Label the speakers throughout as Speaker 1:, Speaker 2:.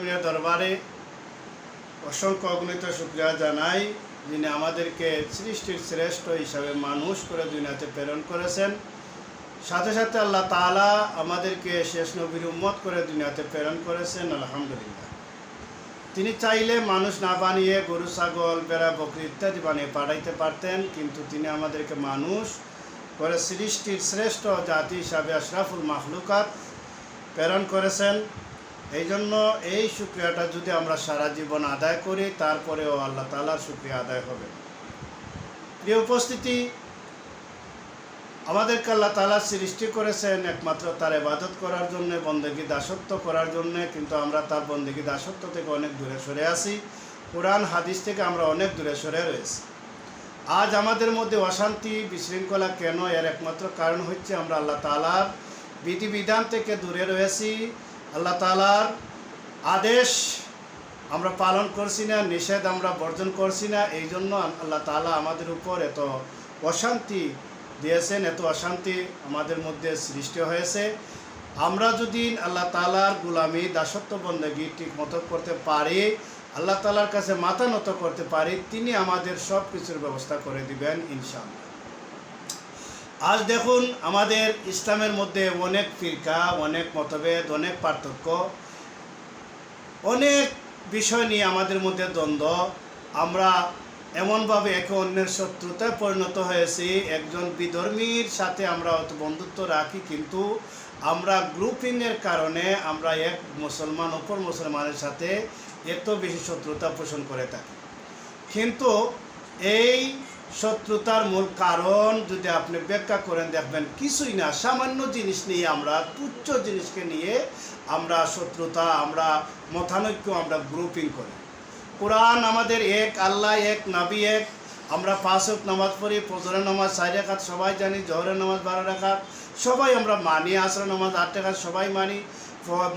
Speaker 1: আলমিনের দরবারে অসংখ্য অগণিত শুক্রিয়া জানাই যিনি আমাদেরকে সৃষ্টির শ্রেষ্ঠ হিসাবে মানুষ করে দুনিয়াতে প্রেরণ করেছেন। সাথে সাথে আল্লাহ তাআলা আমাদেরকে শেষ নবীর উম্মত করে দুনিয়াতে প্রেরণ করেছেন, আলহামদুলিল্লাহ। তিনি চাইলে মানুষ না বানিয়ে গরু, ছাগল বেড়া বকরি ইত্যাদি বানিয়ে পাঠাইতে পারতেন, কিন্তু তিনি আমাদেরকে মানুষ করে সৃষ্টির শ্রেষ্ঠ জাতি হিসাবে আশরাফুল মাহলুকাত প্রেরণ করেছেন। এই জন্য এই শুক্রিয়াটা যদি আমরা সারা জীবন আদায় করি, তারপরেও আল্লাহ তালার শুক্রিয়া আদায় হবে। প্রিয় উপস্থিতি, আমাদেরকে আল্লাহ তালা সৃষ্টি করেছেন একমাত্র তার এবাদত করার জন্য, বন্দেগী দাসত্ব করার জন্য, কিন্তু আমরা তার বন্দেগী দাসত্ব থেকে অনেক দূরে সরে আসি কোরআন, হাদিস থেকে আমরা অনেক দূরে সরে রয়েছি। আজ আমাদের মধ্যে অশান্তি, বিশৃঙ্খলা কেন? এর একমাত্র কারণ হচ্ছে আমরা আল্লাহ তালার বিধিবিধান থেকে দূরে রয়েছি। আল্লাহ তালার আদেশ আমরা পালন করছি না, নিষেধ আমরা বর্জন করছি না এই জন্য আল্লাহ তালা আমাদের উপর এত অশান্তি দিয়েছেন, এত অশান্তি আমাদের মধ্যে সৃষ্টি হয়েছে। আমরা যদি আল্লাহ তালার গুলামি, দাসত্ব বন্দী ঠিক মতো করতে পারি, আল্লাহ তালার কাছে মাথা নত করতে পারি, তিনি আমাদের সব কিছুর ব্যবস্থা করে দিবেন ইনশাআল্লাহ। আজ দেখুন আমাদের ইসলামের মধ্যে অনেক ফিরকা, অনেক মতভেদ, অনেক পার্থক্য। অনেক বিষয় নিয়ে আমাদের মধ্যে দ্বন্দ্ব। আমরা এমনভাবে একে অন্যের শত্রুতায় পরিণত হয়েছি। একজন বিধর্মীর সাথে আমরা অত বন্ধুত্ব রাখি, কিন্তু আমরা গ্রুপিংয়ের কারণে আমরা এক মুসলমান, অপর মুসলমানের সাথে এত বেশি শত্রুতা পোষণ করে থাকি। কিন্তু এই শত্রুতার মূল কারণ যদি আপনি ব্যাখ্যা করেন, দেখবেন কিছুই না। সামান্য জিনিস নিয়ে আমরা, তুচ্ছ জিনিসকে নিয়ে আমরা শত্রুতা, আমরা মতানৈক্য, আমরা গ্রুপিং করি। কোরআন আমাদের এক, আল্লাহ এক, নাবি এক। আমরা পাঁচ ওয়াক্ত নামাজ পড়ি, ফজরের নামাজ চার রেখাত সবাই জানি, জহরের নামাজ বারো রেখাত সবাই আমরা মানি আসর নামাজ আট রেখাত সবাই মানি।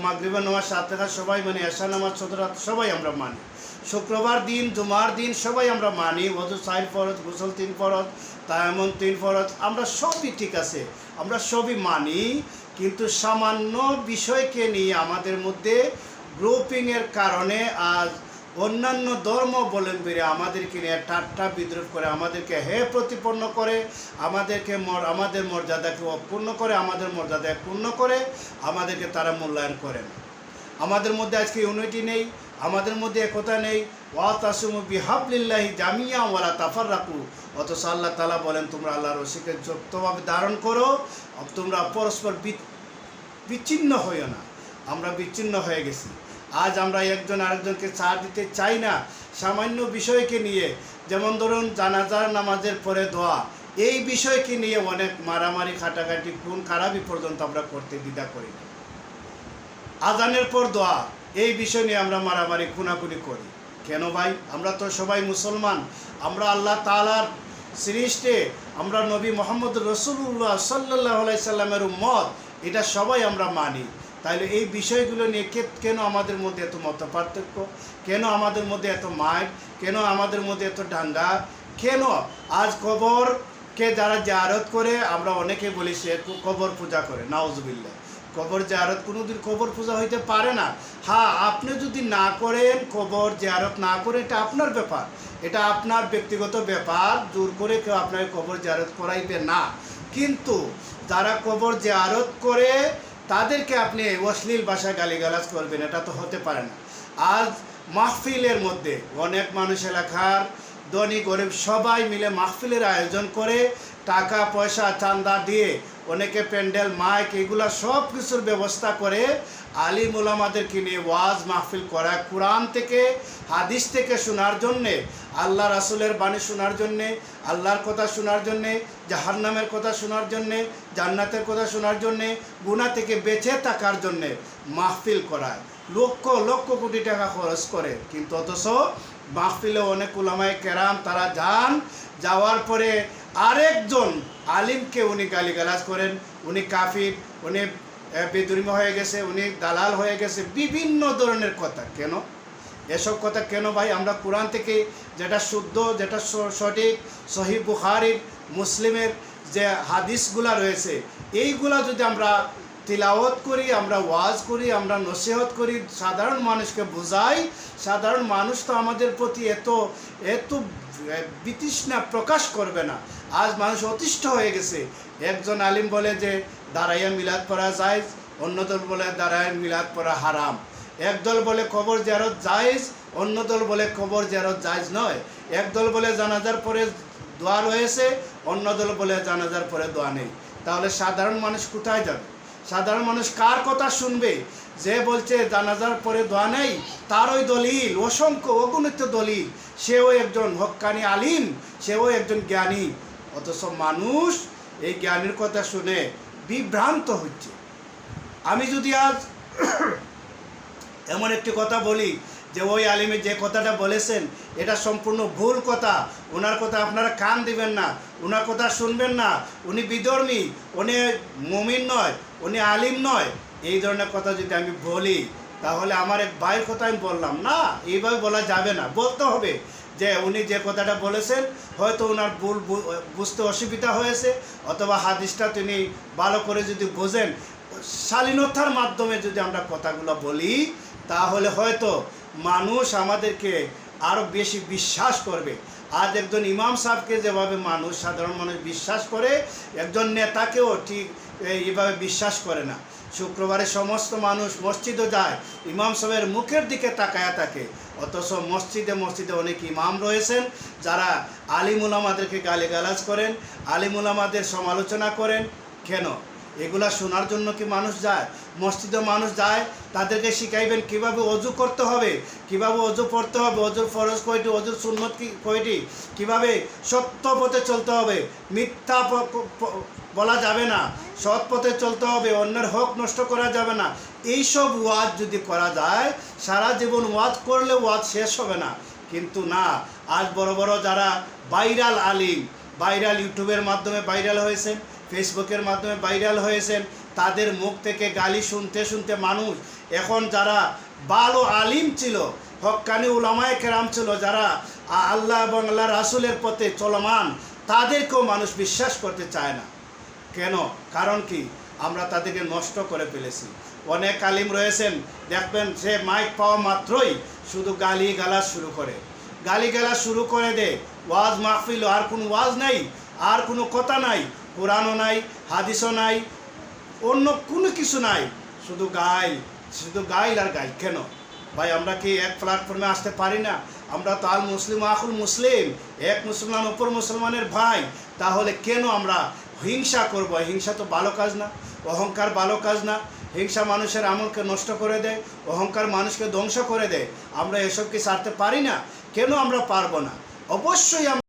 Speaker 1: মাগরিবের নামাজ সাত রেখাত সবাই মানি এশা নামাজ চোদ্দ সবাই আমরা মানি। শুক্রবার দিন, জুমার দিন সবাই আমরা মানি অজু সাইড ফরজ, গোসল তিন ফরজ তায়ামন তিন ফরজ, আমরা সবই ঠিক আছে, আমরা সবই মানি, কিন্তু সামান্য বিষয়কে নিয়ে আমাদের মধ্যে গ্রুপিংয়ের কারণে আজ অন্যান্য ধর্মাবলম্বীরা আমাদেরকে নিয়ে ঠাট্টা বিদ্রোহ করে, আমাদেরকে হে প্রতিপন্ন করে, আমাদেরকে আমাদের মর্যাদাকে অপূর্ণ করে, আমাদের মর্যাদা পূর্ণ করে, আমাদেরকে তারা মূল্যায়ন করেন। আমাদের মধ্যে আজকে ইউনিটি নেই। আমাদের মধ্যে একতা নেই। ওয়া তাসুমু বিহাবলিল্লাহি জামিয়া ওয়ালা তাফার রাখু অথচ আল্লাহ তালা বলেন, তোমরা আল্লাহর রসিকে যুক্তভাবে ধারণ করো তোমরা পরস্পর বিচ্ছিন্ন হইও না। আমরা বিচ্ছিন্ন হয়ে গেছি। আজ আমরা একজন আরেকজনকে ছাড় দিতে চাই না। সামান্য বিষয়কে নিয়ে, যেমন ধরুন জানাজার নামাজের পরে দোয়া, এই বিষয়কে নিয়ে অনেক মারামারি, খাটাখাটি, খুন খারাপই পর্যন্ত আমরা করতে দ্বিধা করি আজানের পর দোয়া এই বিষয় নিয়ে আমরা মারামারি, খুনাখুনি করি। কেন ভাই? আমরা তো সবাই মুসলমান। আমরা আল্লাহ তালার সৃষ্টে, আমরা নবী মোহাম্মদ রসুল্লাহ সাল্লাহ সাল্লামের মত এটা সবাই আমরা মানি। তাইলে এই বিষয়গুলো নিয়ে কেন আমাদের মধ্যে এত মত পার্থক্য? কেন আমাদের মধ্যে এত মাইক কেন আমাদের মধ্যে এত ডাঙ্গা? কেন? আজ কবরকে যারা জারত করে, আমরা অনেকে বলি সে কবর পূজা করে। নাওজবিল্লা কবর জারত কোনোদিন কবর পূজা হইতে পারে না। হ্যাঁ আপনি যদি না করেন, কবর জারত না করে এটা আপনার ব্যাপার। এটা আপনার ব্যক্তিগত ব্যাপার, জোর করে কেউ আপনাকে কবর জারত করাইবে না। কিন্তু যারা কবর জারত করে, তাদেরকে আপনি অশ্লীল ভাষায় গালিগালাজ করবেন, এটা তো হতে পারে না। আজ মাহফিলের মধ্যে অনেক মানুষ এলাকার ধনী গরিব সবাই মিলে মাহফিলের আয়োজন করে টাকা, পয়সা, চান্দা দিয়ে অনেকে প্যান্ডেল, মাইক, এগুলা সব কিছুর ব্যবস্থা করে আলিম ওলামাদেরকে নিয়ে ওয়াজ মাহফিল করা কোরআন থেকে, হাদিস থেকে শোনার জন্যে, আল্লাহ রাসুলের বাণী শোনার জন্যে, আল্লাহর কথা শোনার জন্যে, জাহান্নামের কথা শোনার জন্যে, জান্নাতের কথা শোনার জন্যে গুণা থেকে বেঁচে থাকার জন্যে মাহফিল করায়। লক্ষ লক্ষ কোটি টাকা খরচ করে। কিন্তু অথচ মাহফিলে অনেক উলামায় কেরাম, তারা যান, যাওয়ার পরে আরেকজন আলিমকে উনি গালিগালাজ করেন উনি কাফির উনি আহ, হয়ে গেছে উনি দালাল হয়ে গেছে বিভিন্ন ধরনের কথা। কেন? এসব কথা কেন ভাই? আমরা কোরআন থেকে যেটা শুদ্ধ যেটা সঠিক সহি বুখারির মুসলিমের যে হাদিসগুলা রয়েছে এইগুলা যদি আমরা তিলাওয়াত করি, আমরা ওয়াজ করি, আমরা নসিহত করি, সাধারণ মানুষকে বোঝাই। সাধারণ মানুষ তো আমাদের প্রতি এত এত বিতৃষ্ণা প্রকাশ করবে না। আজ মানুষ অতিষ্ঠ হয়ে গেছে। একজন আলিম বলে যে, দাঁড়াইয়া মিলাদ পড়া যায় অন্য দল বলে, দাঁড়াইয়া মিলাদ পড়া হারাম একদল বলে, কবর জেরত জায়েজ অন্য দল বলে, কবর জেরত জায়েজ নয় একদল বলে, জানাজার পরে দোয়া রয়েছে অন্য দল বলে, জানাজার পরে দোয়া নেই তাহলে সাধারণ মানুষ কোথায় যাবে? সাধারণ মানুষ কার কথা শুনবে? যে বলছে, জানাজার পরে দোয়া নেই তার ওই দলিল, অসংখ্য, অগণিত দলিল। সেও একজন হক্কানি আলিম, সেও একজন জ্ঞানী। অথচ মানুষ এই জ্ঞানীর কথা শুনে বিভ্রান্ত হচ্ছে। আমি যদি আজ এমন একটি কথা বলি যে ওই আলিমে যে কথাটা বলেছেন, এটা সম্পূর্ণ ভুল কথা। ওনার কথা আপনারা কান দিবেন না, ওনার কথা শুনবেন না। উনি বিধর্মী, উনি মমিন নয়, উনি আলিম নয়। এই ধরনের কথা যদি আমি বলি, তাহলে আমার এক ভাইয়ের কথা আমি বললাম, না, এইভাবে বলা যাবে না। বলতে হবে যে উনি যে কথাটা বলেছেন, হয়তো ওনার ভুল বুঝতে অসুবিধা হয়েছে, অথবা হাদিসটা তিনি ভালো করে যদি বোঝেন, শালীনতার মাধ্যমে যদি আমরা কথাগুলো বলি, তাহলে হয়তো মানুষ আমাদেরকে আরও বেশি বিশ্বাস করবে। আজ একজন ইমাম সাহেবকে যেভাবে মানুষ, সাধারণ মানুষ বিশ্বাস করে, একজন নেতাকেও ঠিক এই- এইভাবে বিশ্বাস করে না। শুক্রবারে সমস্ত মানুষ মসজিদও যায়, ইমাম সাহেবের মুখের দিকে তাকায়া থাকে। অথচ মসজিদে মসজিদে অনেক ইমাম রয়েছেন, যারা আলিমুল আমাদেরকে গালিগালাজ করেন, আলিমুল আমাদের সমালোচনা করেন। কেন? এগুলা শোনার জন্য কি মানুষ যায়? মসজিদে মানুষ যায়, তাদেরকে শিখাইবেন কীভাবে অজু করতে হবে, কীভাবে অজু পড়তে হবে, অজুর ফরজ কয়টি, অজুর সুন্নত কি, কয়টি, কীভাবে সত্য পথে চলতে হবে, মিথ্যা বলা যাবে না, সৎ পথে চলতে হবে, অন্যের হক নষ্ট করা যাবে না, এইসব ওয়াজ যদি করা যায়, সারা জীবন ওয়াজ করলে ওয়াজ শেষ হবে না। কিন্তু না, আজ বড় বড় যারা ভাইরাল আলিম, ভাইরাল ইউটিউবের মাধ্যমে ভাইরাল হয়েছেন ফেসবুকের মাধ্যমে ভাইরাল হয়েছেন, তাদের মুখ থেকে গালি শুনতে শুনতে মানুষ, এখন যারা ভালো আলিম ছিল হক্কানি উলামায় কেরাম ছিল, যারা আল্লাহ এবং আল্লাহ রাসুলের পথে চলমান, তাদেরকেও মানুষ বিশ্বাস করতে চায় না। কেন? কারণ কি? আমরা তাদেরকে নষ্ট করে ফেলেছি। অনেক আলিম রয়েছেন, দেখবেন সে মাইক পাওয়া মাত্রই শুধু গালি গালা শুরু করে। গালি গালা শুরু করে দে, ওয়াজ মাহফিল, আর কোনো ওয়াজ নাই, আর কোনো কথা নাই। কোরআনও নাই, হাদিসও নাই, অন্য কোনো কিছু নাই। শুধু গাই, শুধু গাইল আর গাইল কেন? ভাই, আমরা কি এক প্ল্যাটফর্মে আসতে পারি না? আমরা তো আল মুসলিম আকুল মুসলিম, এক মুসলমান অপর মুসলমানের ভাই। তাহলে কেন আমরা হিংসা করব? হিংসা তো ভালো কাজ না, অহংকার ভালো কাজ না। হিংসা মানুষের আমলকে নষ্ট করে দেয়, অহংকার মানুষকে ধ্বংস করে দেয়। আমরা এসব কি সারতে পারি না? কেন আমরা পারব না? অবশ্যই